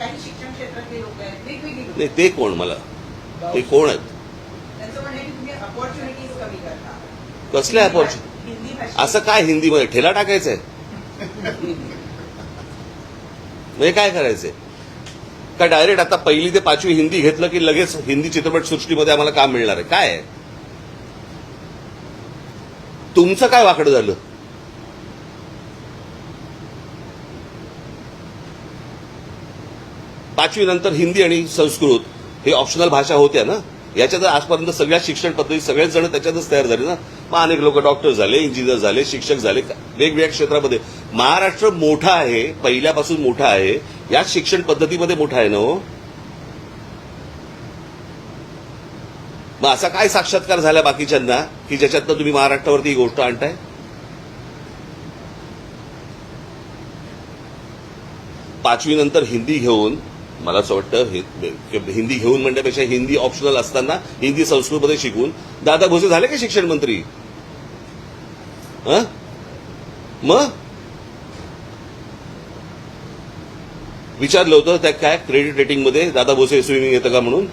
काही शिक्षण क्षेत्रातले लोक आहेत. वेगवेगळी लोक नाही ते कोण मला? ते कोण आहेत? त्यांचं म्हणणं आहे की तुम्ही अपॉर्च्युनिटीज कमी करता. कसल्या अपॉर्च्युनिटी हिंदी भाषा असं काय हिंदीमध्ये? ठेला टाकायचंय. म्हणजे काय करायचंय? का डायरेक्ट आता पहिली ते पाचवी हिंदी घेतलं की लगेच हिंदी चित्रपट सृष्टीमध्ये आम्हाला काम मिळणार आहे? काय आहे? तुमचं काय वाकडं झालं? पाचवी नंतर हिंदी आणि संस्कृत हे ऑप्शनल भाषा होत्या ना. याच्यात आजपर्यंत सगळ्या शिक्षण पद्धती सगळेच जण त्याच्यातच तयार झाले ना. मग अनेक लोक डॉक्टर झाले इंजिनियर झाले शिक्षक झाले वेगवेगळ्या क्षेत्रामध्ये. महाराष्ट्र मोठा आहे पहिल्यापासून मोठा आहे. याच शिक्षण पद्धतीमध्ये मोठा आहे ना हो. मग असा काय साक्षात्कार झाला बाकीच्यांना की ज्याच्यातनं तुम्ही महाराष्ट्रावरती ही गोष्ट आणताय? पाचवीनंतर हिंदी घेऊन मला असं वाटतं हिंदी घेऊन म्हणण्यापेक्षा हिंदी ऑप्शनल असताना हिंदी संस्कृतमध्ये शिकून. दादा भोसे झाले का शिक्षण मंत्री? मग? विचारलं होतं त्या काय? क्रेडिट रेटिंगमध्ये दादा भोसे स्विमिंग येतं का म्हणून?